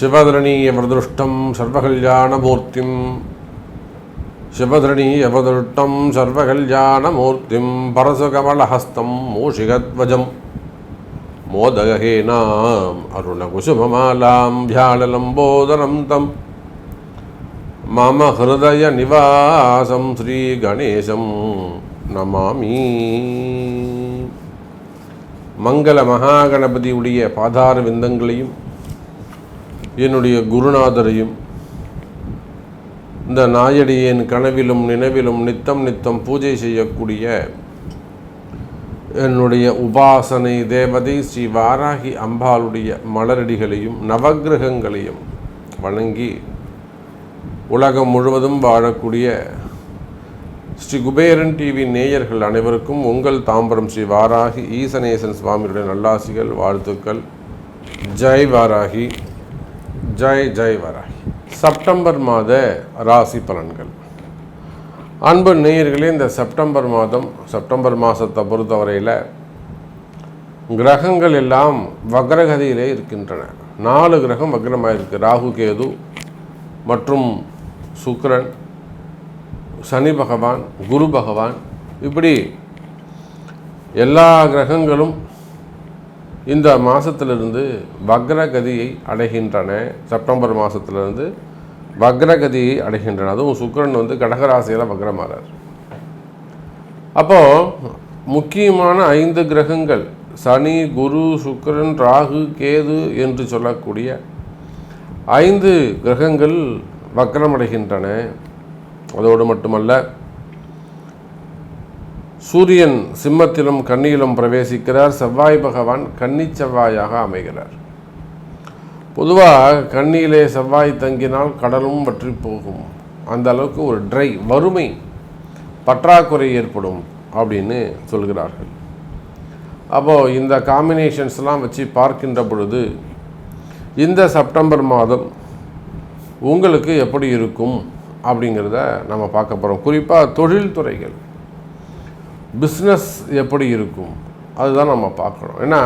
சிவதரணீயவதருஷ்டம் சர்வகல்யாணமூர்த்திம். சிவதரணீயவதருஷ்டம் சர்வகல்யாணமூர்த்திம். பரசுகமலஹஸ்தம் மூஷிகத்வஜம். மோதகஹேனாம் அருணகுசுமமாலாம் வியாழலம்போதனம் தம். மம ஹிருதய நிவாசம் ஸ்ரீகணேசம் நமாமி. மங்கள மகாகணபதியுடைய பாதார விந்தங்களையும் என்னுடைய குருநாதரையும் இந்த நாயடியின் கனவிலும் நினைவிலும் நித்தம் நித்தம் பூஜை செய்யக்கூடிய என்னுடைய உபாசனை தேவதை ஸ்ரீ வாராகி அம்பாளுடைய மலரடிகளையும் நவக்கிரகங்களையும் வணங்கி உலகம் முழுவதும் வாழக்கூடிய ஸ்ரீ குபேரன் டிவி நேயர்கள் அனைவருக்கும் உங்கள் தாம்பரம் ஸ்ரீ வாராகி ஈசனேசன் சுவாமியுடைய நல்லாசிகள் வாழ்த்துக்கள். ஜெய் வாராகி. ஜெய் ஜெய் வாராகி. செப்டம்பர் மாத ராசி பலன்கள். அன்பு நேயர்களே இந்த செப்டம்பர் மாதம் செப்டம்பர் மாதத்தை பொறுத்தவரையில் கிரகங்கள் எல்லாம் வக்ரகதியிலே இருக்கின்றன. நாலு கிரகம் வக்ரமாக இருக்குது ராகு கேது மற்றும் சுக்ரன் சனி பகவான் குரு பகவான் இப்படி எல்லா கிரகங்களும் இந்த மாதத்திலிருந்து வக்ரகதியை அடைகின்றன. செப்டம்பர் மாதத்திலிருந்து வக்ரகதியை அடைகின்றன. அதுவும் சுக்கிரன் வந்து கடகராசியில் வக்ரமாறார். அப்போது முக்கியமான ஐந்து கிரகங்கள் சனி குரு சுக்கரன் ராகு கேது என்று சொல்லக்கூடிய ஐந்து கிரகங்கள் வக்ரமடைகின்றன. அதோடு மட்டுமல்ல சூரியன் சிம்மத்திலும் கண்ணியிலும் பிரவேசிக்கிறார். செவ்வாய் பகவான் கன்னி செவ்வாயாக அமைகிறார். பொதுவாக கண்ணியிலே செவ்வாய் தங்கினால் கடலும் வற்றி போகும். அந்த அளவுக்கு ஒரு ட்ரை வறுமை பற்றாக்குறை ஏற்படும் அப்படின்னு சொல்கிறார்கள். அப்போது இந்த காம்பினேஷன்ஸ்லாம் வச்சு பார்க்கின்ற பொழுது இந்த செப்டம்பர் மாதம் உங்களுக்கு எப்படி இருக்கும்? அப்படிங்கிறத நம்ம பார்க்க போகிறோம் குறிப்பாக தொழில்துறைகள். பிஸ்னஸ் எப்படி இருக்கும்? அதுதான் நம்ம பார்க்கணும். ஏன்னா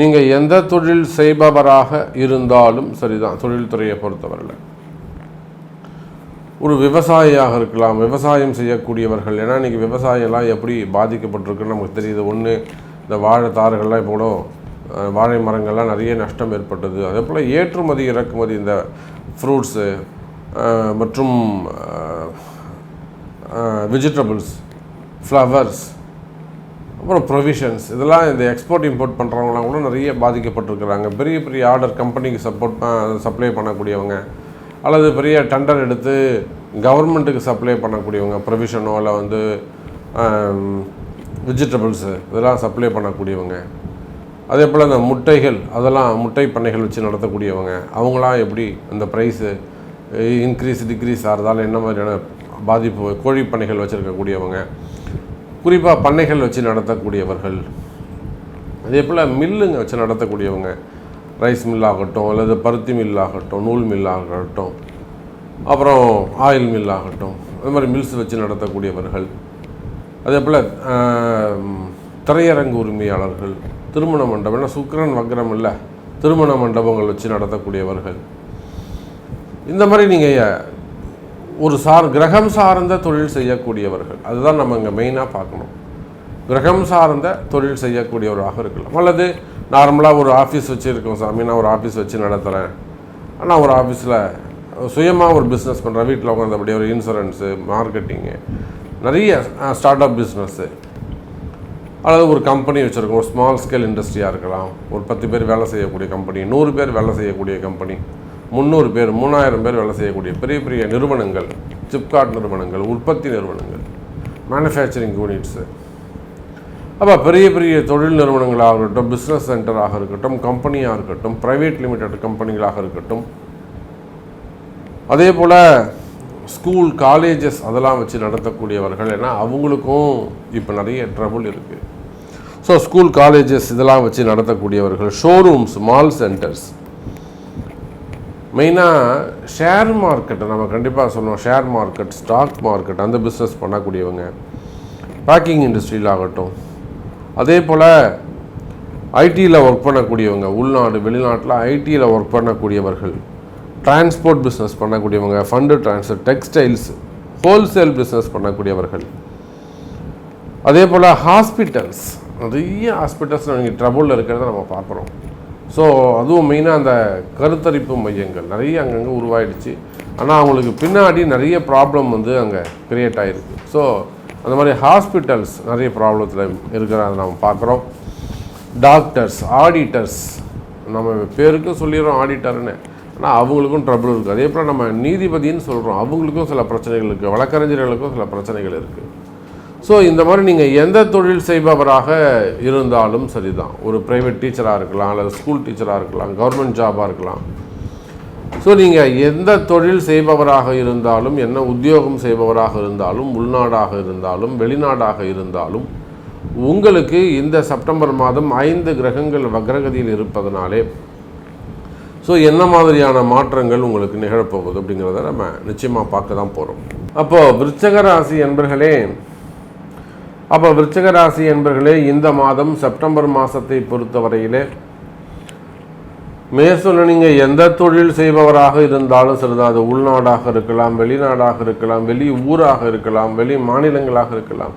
நீங்கள் எந்த தொழில் செய்பவராக இருந்தாலும் சரிதான் தொழில்துறையை பொறுத்தவரையில். ஒரு விவசாயியாக இருக்கலாம் விவசாயம் செய்யக்கூடியவர்கள். ஏன்னா இன்றைக்கி விவசாயம்லாம் எப்படி பாதிக்கப்பட்டிருக்குன்னு நமக்கு தெரியுது. ஒன்று இந்த வாழை தாறுகள்லாம் இப்போ கூட வாழை மரங்கள்லாம் நிறைய நஷ்டம் ஏற்பட்டது. அதே போல் ஏற்றுமதி இறக்குமதி இந்த ஃப்ரூட்ஸு மற்றும் வெஜிடபிள்ஸ் ஃப்ளவர்ஸ் அப்புறம் ப்ரொவிஷன்ஸ் இதெல்லாம் இந்த எக்ஸ்போர்ட் இம்போர்ட் பண்ணுறவங்களாம் கூட நிறைய பாதிக்கப்பட்டிருக்கிறாங்க. பெரிய பெரிய ஆர்டர் கம்பெனிக்கு சப்போர்ட் சப்ளை பண்ணக்கூடியவங்க அல்லது பெரிய டெண்டர் எடுத்து கவர்மெண்ட்டுக்கு சப்ளை பண்ணக்கூடியவங்க ப்ரொவிஷனோ இல்லை வந்து வெஜிடபிள்ஸு இதெல்லாம் சப்ளை பண்ணக்கூடியவங்க. அதே போல் இந்த முட்டைகள் அதெல்லாம் முட்டை பண்ணைகள் வச்சு நடத்தக்கூடியவங்க அவங்களாம் எப்படி இந்த ப்ரைஸு இன்க்ரீஸ் டிக்ரீஸ் ஆகிறதால என்ன மாதிரியான பாதிப்பு கோழி பண்ணைகள் வச்சுருக்கக்கூடியவங்க குறிப்பாக பண்ணைகள் வச்சு நடத்தக்கூடியவர்கள் அதே போல் மில்லுங்க வச்சு நடத்தக்கூடியவங்க ரைஸ் மில்லாகட்டும் அல்லது பருத்தி மில்லாகட்டும் நூல் மில்லாகட்டும் அப்புறம் ஆயில் மில்லாகட்டும் அது மாதிரி மில்ஸ் வச்சு நடத்தக்கூடியவர்கள் அதே போல் திரையரங்கு உரிமையாளர்கள் திருமண மண்டபம் ஏன்னா சுக்கரன் வக்ரம் இல்லை திருமண மண்டபங்கள் வச்சு நடத்தக்கூடியவர்கள் இந்த மாதிரி நீங்கள் ஒரு சார் கிரகம் சார்ந்த தொழில் செய்யக்கூடியவர்கள். அதுதான் நம்ம இங்கே மெயினாக பார்க்கணும். கிரகம் சார்ந்த தொழில் செய்யக்கூடியவராக இருக்கலாம். அல்லது நார்மலாக ஒரு ஆஃபீஸ் வச்சுருக்கோம் சாமி. நான் ஒரு ஆஃபீஸ் வச்சு நடத்துகிறேன் ஆனால் ஒரு ஆஃபீஸில் சுயமாக ஒரு பிஸ்னஸ் பண்ணுறேன் வீட்டில் உட்காந்தபடி ஒரு இன்சூரன்ஸு மார்க்கெட்டிங்கு நிறைய ஸ்டார்ட் அப் பிஸ்னஸ்ஸு அல்லது ஒரு கம்பெனி வச்சுருக்கோம். ஒரு ஸ்மால் ஸ்கேல் இண்டஸ்ட்ரியாக இருக்கலாம். ஒரு பத்து பேர் வேலை செய்யக்கூடிய கம்பெனி நூறு பேர் வேலை செய்யக்கூடிய கம்பெனி முந்நூறு பேர் மூணாயிரம் பேர் வேலை செய்யக்கூடிய பெரிய பெரிய நிறுவனங்கள் சிப்காட் நிறுவனங்கள் உற்பத்தி நிறுவனங்கள் மேனுஃபேக்சரிங் யூனிட்ஸு அப்போ பெரிய பெரிய தொழில் நிறுவனங்களாக இருக்கட்டும் பிஸ்னஸ் சென்டராக இருக்கட்டும் கம்பெனியாக இருக்கட்டும் ப்ரைவேட் லிமிடெட் கம்பெனிகளாக இருக்கட்டும். அதே போல் ஸ்கூல் காலேஜஸ் அதெல்லாம் வச்சு நடத்தக்கூடியவர்கள் ஏன்னா அவங்களுக்கும் இப்போ நிறைய ட்ரபுள் இருக்குது ஸோ ஸ்கூல் காலேஜஸ் இதெல்லாம் வச்சு நடத்தக்கூடியவர்கள் ஷோரூம்ஸ் மால் சென்டர்ஸ் மெயினாக ஷேர் மார்க்கெட்டை நம்ம கண்டிப்பாக சொல்லணும் ஷேர் மார்க்கெட் ஸ்டாக் மார்க்கெட் அந்த பிஸ்னஸ் பண்ணக்கூடியவங்க. பேக்கிங் இண்டஸ்ட்ரியில் ஆகட்டும். அதே போல் ஐடியில் ஒர்க் பண்ணக்கூடியவங்க உள்நாடு வெளிநாட்டில் ஐடியில் ஒர்க் பண்ணக்கூடியவர்கள் டிரான்ஸ்போர்ட் பிஸ்னஸ் பண்ணக்கூடியவங்க fund transfer textiles wholesale business பண்ணக்கூடியவர்கள். அதே போல் ஹாஸ்பிட்டல்ஸ் நிறைய ஹாஸ்பிட்டல்ஸ் நீங்கள் ட்ரபுளில் இருக்கிறத நம்ம பார்க்குறோம். ஸோ அதுவும் மெயினாக அந்த கருத்தரிப்பு மையங்கள் நிறைய அங்கங்கே உருவாயிடுச்சு. ஆனால் அவங்களுக்கு பின்னாடி நிறைய ப்ராப்ளம் வந்து அங்கே கிரியேட் ஆகிருக்கு ஸோ அந்த மாதிரி ஹாஸ்பிட்டல்ஸ் நிறைய ப்ராப்ளத்தில் இருக்கிறத நம்ம பார்க்குறோம். டாக்டர்ஸ் ஆடிட்டர்ஸ் நம்ம பேருக்கும் சொல்லிடுறோம் ஆடிட்டர்னு ஆனால் அவங்களுக்கும் ட்ரபிள் இருக்குது அதே போல் நம்ம நீதிபதின்னு சொல்கிறோம் அவங்களுக்கும் சில பிரச்சனைகள் இருக்குது வழக்கறிஞர்களுக்கும் சில பிரச்சனைகள் இருக்குது ஸோ இந்த மாதிரி நீங்கள் எந்த தொழில் செய்பவராக இருந்தாலும் சரிதான். ஒரு ப்ரைவேட் டீச்சராக இருக்கலாம் அல்லது ஸ்கூல் டீச்சராக இருக்கலாம் கவர்மெண்ட் ஜாபாக இருக்கலாம். ஸோ நீங்கள் எந்த தொழில் செய்பவராக இருந்தாலும் என்ன உத்தியோகம் செய்பவராக இருந்தாலும் உள்நாடாக இருந்தாலும் வெளிநாடாக இருந்தாலும் உங்களுக்கு இந்த செப்டம்பர் மாதம் ஐந்து கிரகங்கள் வக்ரகதியில் இருப்பதனாலே ஸோ என்ன மாதிரியான மாற்றங்கள் உங்களுக்கு நிகழப்போகுது அப்படிங்கிறத நம்ம நிச்சயமாக பார்க்க தான் போகிறோம் அப்போது விருச்சக ராசி என்பர்களே அப்போ விருச்சக ராசி என்பர்களே இந்த மாதம் செப்டம்பர் மாதத்தை பொறுத்தவரையிலே மேற்சொல்ல நீங்கள் எந்த தொழில் செய்பவராக இருந்தாலும் சிறிது அது உள்நாடாக இருக்கலாம் வெளிநாடாக இருக்கலாம் வெளி ஊராக இருக்கலாம் வெளி மாநிலங்களாக இருக்கலாம்.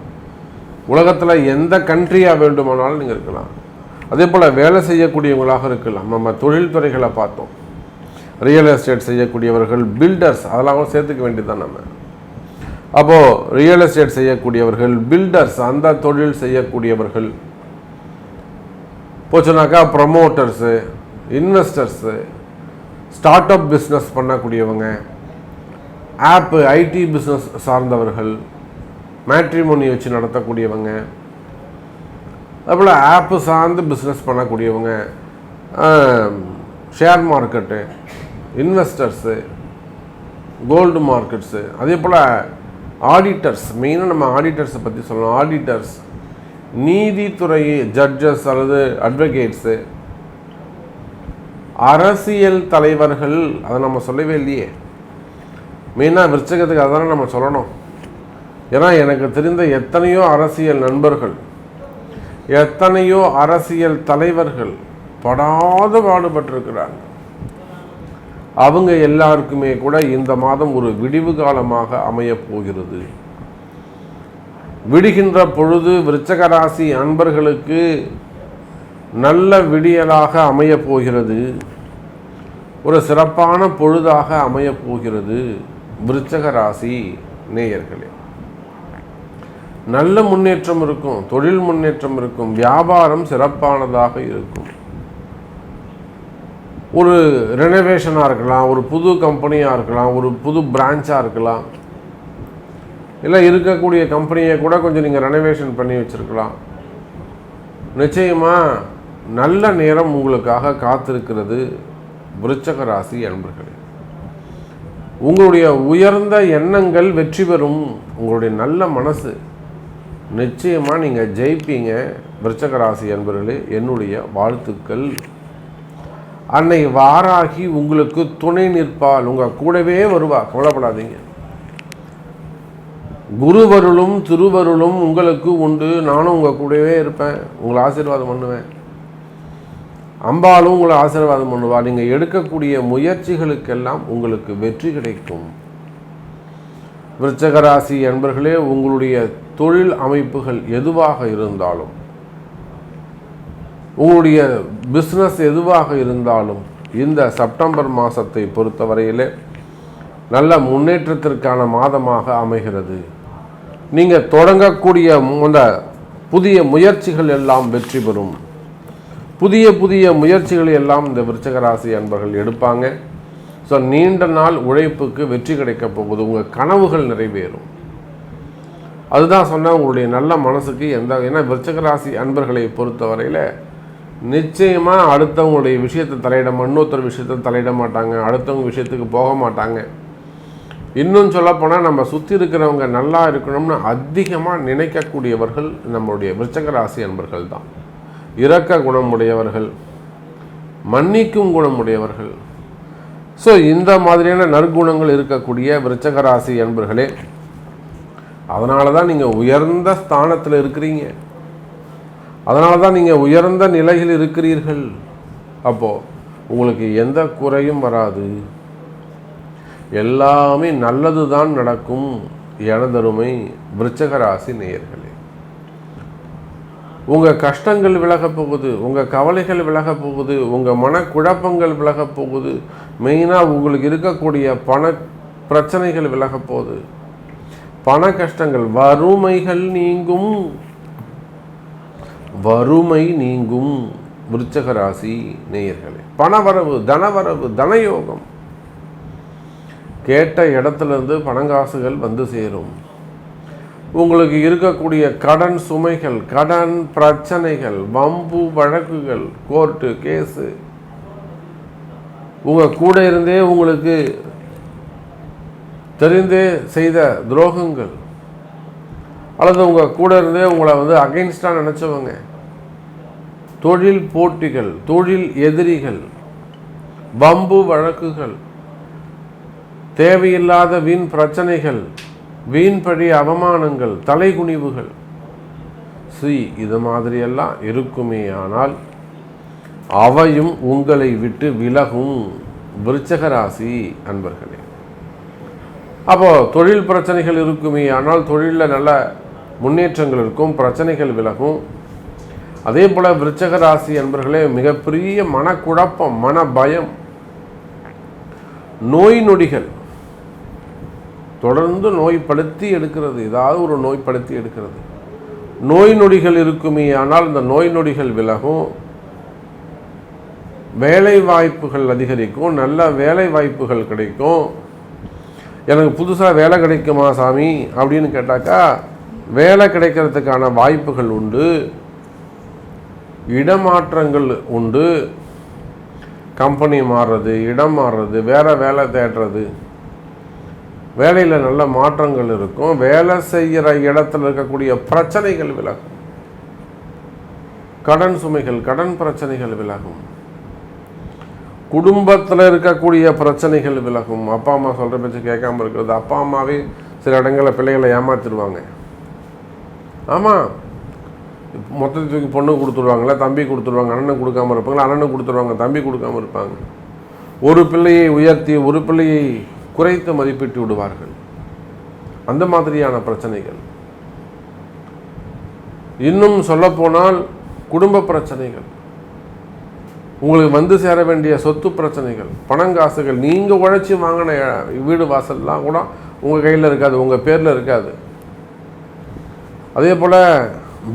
உலகத்தில் எந்த கண்ட்ரியாக வேண்டுமானாலும் நீங்கள் இருக்கலாம். அதே போல் வேலை செய்யக்கூடியவங்களாக இருக்கலாம். நம்ம தொழில்துறைகளை பார்த்தோம். ரியல் எஸ்டேட் செய்யக்கூடியவர்கள் பில்டர்ஸ் அதெல்லாம் சேர்த்துக்க வேண்டியதுதான் நம்ம. அப்போது ரியல் எஸ்டேட் செய்யக்கூடியவர்கள் பில்டர்ஸ் அந்த தொழில் செய்யக்கூடியவர்கள். போச்சுனாக்கா promoters investors start up business பண்ணக்கூடியவங்க ஆப்பு ஐடி பிஸ்னஸ் சார்ந்தவர்கள் மேட்ரிமோனி வச்சு நடத்தக்கூடியவங்க அதுபோல் ஆப்பு சார்ந்து பிஸ்னஸ் பண்ணக்கூடியவங்க share market investors gold markets அதே போல் ஆடிட்டர்ஸ் மெயினாக நம்ம ஆடிட்டர்ஸை பற்றி சொல்லணும். ஆடிட்டர்ஸ் நீதித்துறை ஜட்ஜஸ் அல்லது அட்வொகேட்ஸு அரசியல் தலைவர்கள் அதை நம்ம சொல்லவே இல்லையே. மெயினாக விருச்சகத்துக்கு அதானே நம்ம சொல்லணும். ஏன்னா எனக்கு தெரிந்த எத்தனையோ அரசியல் நண்பர்கள் எத்தனையோ அரசியல் தலைவர்கள் படாத பாடுபட்டிருக்கிறாங்க. அவங்க எல்லாருக்குமே கூட இந்த மாதம் ஒரு விடிவு காலமாக அமையப் போகிறது. விடுகின்ற பொழுது விருச்சக ராசி அன்பர்களுக்கு நல்ல விடியலாக அமையப் போகிறது. ஒரு சிறப்பான பொழுதாக அமையப் போகிறது விருச்சக ராசி நேயர்களே. நல்ல முன்னேற்றம் இருக்கும் தொழில் முன்னேற்றம் இருக்கும் வியாபாரம் சிறப்பானதாக இருக்கும். ஒரு ரெனோவேஷனாக இருக்கலாம் ஒரு புது கம்பெனியாக இருக்கலாம் ஒரு புது பிரான்ச்சாக இருக்கலாம். இல்லை இருக்கக்கூடிய கம்பெனியை கூட கொஞ்சம் நீங்கள் ரெனோவேஷன் பண்ணி வச்சுருக்கலாம். நிச்சயமாக நல்ல நேரம் உங்களுக்காக காத்திருக்கிறது விருச்சக ராசி அன்பர்களே. உங்களுடைய உயர்ந்த எண்ணங்கள் வெற்றி பெறும். உங்களுடைய நல்ல மனசு. நிச்சயமாக நீங்கள் ஜெயிப்பீங்க. விருச்சக ராசி அன்பர்களே என்னுடைய வாழ்த்துக்கள். அன்னை வாராகி உங்களுக்கு துணை நிற்பால் உங்கள் கூடவே வருவா. கவலைப்படாதீங்க. குருவருளும் திருவருளும் உங்களுக்கு உண்டு. நானும் உங்கள் கூடவே இருப்பேன். உங்களை ஆசீர்வாதம் பண்ணுவேன். அம்பாலும் உங்களை ஆசீர்வாதம் பண்ணுவா. நீங்கள் எடுக்கக்கூடிய முயற்சிகளுக்கெல்லாம் உங்களுக்கு வெற்றி கிடைக்கும். விருச்சகராசி என்பர்களே உங்களுடைய தொழில் அமைப்புகள் எதுவாக இருந்தாலும் உங்களுடைய பிஸ்னஸ் எதுவாக இருந்தாலும் இந்த செப்டம்பர் மாதத்தை பொறுத்தவரையிலே நல்ல முன்னேற்றத்திற்கான மாதமாக அமைகிறது. நீங்கள் தொடங்கக்கூடிய அந்த புதிய முயற்சிகள் எல்லாம் வெற்றி பெறும். புதிய புதிய முயற்சிகள் எல்லாம் இந்த விருச்சகராசி அன்பர்கள் எடுப்பாங்க. ஸோ நீண்ட நாள் உழைப்புக்கு வெற்றி கிடைக்கப் போகுது. உங்கள் கனவுகள் நிறைவேறும். அதுதான் சொன்னால் உங்களுடைய நல்ல மனசுக்கு எந்த ஏன்னா விருச்சகராசி அன்பர்களை பொறுத்தவரையில் நிச்சயமாக அடுத்தவங்களுடைய விஷயத்தை தலையிட இன்னொருத்தர் விஷயத்தை தலையிட மாட்டாங்க. அடுத்தவங்க விஷயத்துக்கு போக மாட்டாங்க. இன்னும் சொல்லப்போனால் நம்ம சுற்றி இருக்கிறவங்க நல்லா இருக்கணும்னு அதிகமாக நினைக்கக்கூடியவர்கள் நம்மளுடைய விருச்சக ராசி அன்பர்கள் தான். இரக்க குணமுடையவர்கள் மன்னிக்கும் குணமுடையவர்கள் ஸோ இந்த மாதிரியான நற்குணங்கள் இருக்கக்கூடிய விருச்சக ராசி அன்பர்களே அதனால தான் நீங்கள் உயர்ந்த ஸ்தானத்தில் இருக்கிறீங்க. அதனால தான் நீங்கள் உயர்ந்த நிலையில் இருக்கிறீர்கள். அப்போது உங்களுக்கு எந்த குறையும் வராது. எல்லாமே நல்லது தான் நடக்கும். எனதருமை விருச்சகராசி நேயர்களே. உங்கள் கஷ்டங்கள் விலகப் போகுது. உங்கள் கவலைகள் விலகப் போகுது. உங்கள் மனக்குழப்பங்கள் விலகப் போகுது. மெயினாக உங்களுக்கு இருக்கக்கூடிய பண பிரச்சனைகள் விலகப் போகுது. பண கஷ்டங்கள் வறுமைகள் நீங்கும். வறுமை நீங்கும் விருச்சக ராசி நேயர்களே. பணவரவு தனவரவு தனயோகம். கேட்ட இடத்துலேருந்து பணங்காசுகள் வந்து சேரும். உங்களுக்கு இருக்கக்கூடிய கடன் சுமைகள் கடன் பிரச்சனைகள் வம்பு வழக்குகள் கோர்ட்டு கேஸு. உங்கள் கூட இருந்தே உங்களுக்கு தெரிந்தே செய்த துரோகங்கள். அல்லது உங்கள் கூட இருந்தே உங்களை வந்து அகைன்ஸ்டாக நினச்சவங்க. தொழில் போட்டிகள் தொழில் எதிரிகள் வம்பு வழக்குகள் தேவையில்லாத வீண் பிரச்சனைகள் வீண்படி அவமானங்கள் தலைகுனிவுகள். சி இது மாதிரியெல்லாம் இருக்குமே ஆனால் அவையும் உங்களை விட்டு விலகும். விருச்சக ராசி அன்பர்களே. அப்போ தொழில் பிரச்சனைகள் இருக்குமே ஆனால் தொழிலில் நல்ல முன்னேற்றங்கள் இருக்கும் பிரச்சனைகள் விலகும். அதே போல் விருச்சக ராசி என்பர்களே மிகப்பெரிய மனக்குழப்பம் மன பயம் நோய் நொடிகள் தொடர்ந்து நோய்படுத்தி எடுக்கிறது. ஏதாவது ஒரு நோய்படுத்தி எடுக்கிறது. நோய் நொடிகள் இருக்குமே ஆனால் இந்த நோய் நொடிகள் விலகும். வேலை வாய்ப்புகள் அதிகரிக்கும் நல்ல வேலை வாய்ப்புகள் கிடைக்கும். எனக்கு புதுசாக வேலை கிடைக்குமா சாமி? அப்படின்னு கேட்டாக்கா வேலை கிடைக்கிறதுக்கான வாய்ப்புகள் உண்டு இடமாற்றங்கள் உண்டு கம்பெனி மாறுறது இடம் மாறுறது வேறு வேலை தேடுறது. வேலையில் நல்ல மாற்றங்கள் இருக்கும். வேலை செய்கிற இடத்துல இருக்கக்கூடிய பிரச்சனைகள் விலகும். கடன் சுமைகள் கடன் பிரச்சனைகள் விலகும். குடும்பத்தில் இருக்கக்கூடிய பிரச்சனைகள் விலகும். அப்பா அம்மா சொல்கிற பேச்சு கேட்காம இருக்கிறது. அப்பா அம்மாவே சில இடங்களில் பிள்ளைகளை ஏமாத்திடுவாங்க. ஆமாம் மொத்தத்துக்கு பொண்ணு கொடுத்துருவாங்களா தம்பி கொடுத்துருவாங்க அண்ணன் கொடுக்காம இருப்பாங்களா அண்ணன் கொடுத்துருவாங்க தம்பி கொடுக்காம இருப்பாங்க. ஒரு பிள்ளையை உயர்த்தி ஒரு பிள்ளையை குறைத்து மதிப்பிட்டு விடுவார்கள். அந்த மாதிரியான பிரச்சனைகள். இன்னும் சொல்லப்போனால் குடும்ப பிரச்சனைகள். உங்களுக்கு வந்து சேர வேண்டிய சொத்து பிரச்சனைகள் பணங்காசுகள் நீங்கள் உழைச்சி வாங்கின வீடு வாசல்லாம் கூட உங்கள் கையில் இருக்காது உங்கள் பேரில் இருக்காது. அதே போல்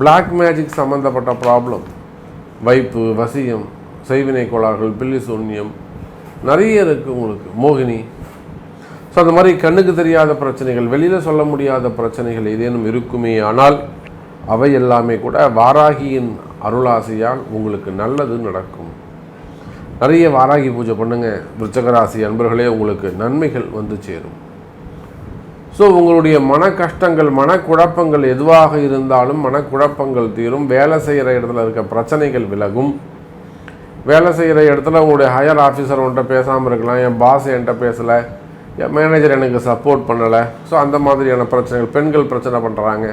பிளாக் மேஜிக் சம்மந்தப்பட்ட ப்ராப்ளம் வைப்பு வசியம் செய்வினை கோளாறுகள் பில்லி சூன்யம் நிறைய இருக்குது உங்களுக்கு. மோகினி. ஸோ அந்த மாதிரி கண்ணுக்கு தெரியாத பிரச்சனைகள் வெளியில் சொல்ல முடியாத பிரச்சனைகள் ஏதேனும் இருக்குமே ஆனால் அவை எல்லாமே கூட வாராகியின் அருளாசியால் உங்களுக்கு நல்லது நடக்கும். நிறைய வாராகி பூஜை பண்ணுங்கள் விருச்சகராசி அன்பர்களே உங்களுக்கு நன்மைகள் வந்து சேரும். ஸோ உங்களுடைய மன கஷ்டங்கள் மனக்குழப்பங்கள் எதுவாக இருந்தாலும் மனக்குழப்பங்கள் தீரும். வேலை செய்கிற இடத்துல இருக்க பிரச்சனைகள் விலகும். வேலை செய்கிற இடத்துல உங்களுடைய ஹையர் ஆஃபீஸர் உன்ட்ட பேசாமல் இருக்கலாம். என் பாஸ் என்கிட்ட பேசலை. என் மேனேஜர் எனக்கு சப்போர்ட் பண்ணலை. ஸோ அந்த மாதிரியான பிரச்சனைகள் பெண்கள் பிரச்சனை பண்ணுறாங்க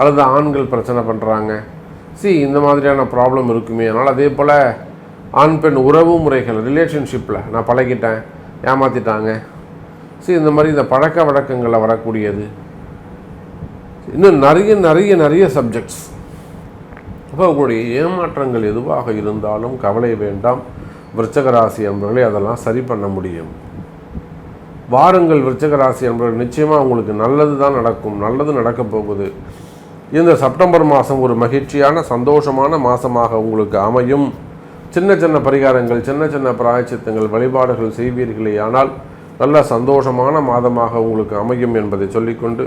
அல்லது ஆண்கள் பிரச்சனை பண்ணுறாங்க சி இந்த மாதிரியான ப்ராப்ளம் இருக்குமே. அதனால் அதே போல் ஆண் பெண் உறவு முறைகள் ரிலேஷன்ஷிப்பில் நான் பழகிட்டேன். ஏமாற்றிட்டாங்க சரி இந்த மாதிரி இந்த பழக்க வழக்கங்களில் வரக்கூடியது. இன்னும் நிறைய நிறைய நிறைய சப்ஜெக்ட்ஸ் அப்போ உங்களுடைய ஏமாற்றங்கள் எதுவாக இருந்தாலும் கவலை வேண்டாம். விருச்சகராசி என்பவர்களே அதெல்லாம் சரி பண்ண முடியும். வாருங்கள் விருச்சகராசி என்பவர்கள் நிச்சயமாக உங்களுக்கு நல்லது தான் நடக்கும். நல்லது நடக்கப் போகுது. இந்த செப்டம்பர் மாதம் ஒரு மகிழ்ச்சியான சந்தோஷமான மாதமாக உங்களுக்கு அமையும். சின்ன சின்ன பரிகாரங்கள் சின்ன சின்ன பிராயச்சித்தங்கள் வழிபாடுகள் செய்வீர்களே ஆனால் நல்ல சந்தோஷமான மாதமாக உங்களுக்கு அமையும் என்பதை சொல்லிக்கொண்டு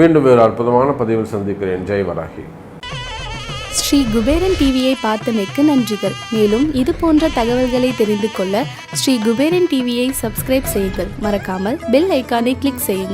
மீண்டும் வேறு அற்புதமான பதிவில் சந்திக்கிறேன். ஜெய் வராகி. ஸ்ரீ குபேரன் டிவியை பார்த்தமைக்கு நன்றிகள். மேலும் இது போன்ற தகவல்களை தெரிந்து கொள்ள ஸ்ரீ குபேரன் டிவியை சப்ஸ்கிரைப் செய்யுங்கள். மறக்காமல் பெல் ஐக்கானை கிளிக் செய்யுங்கள்.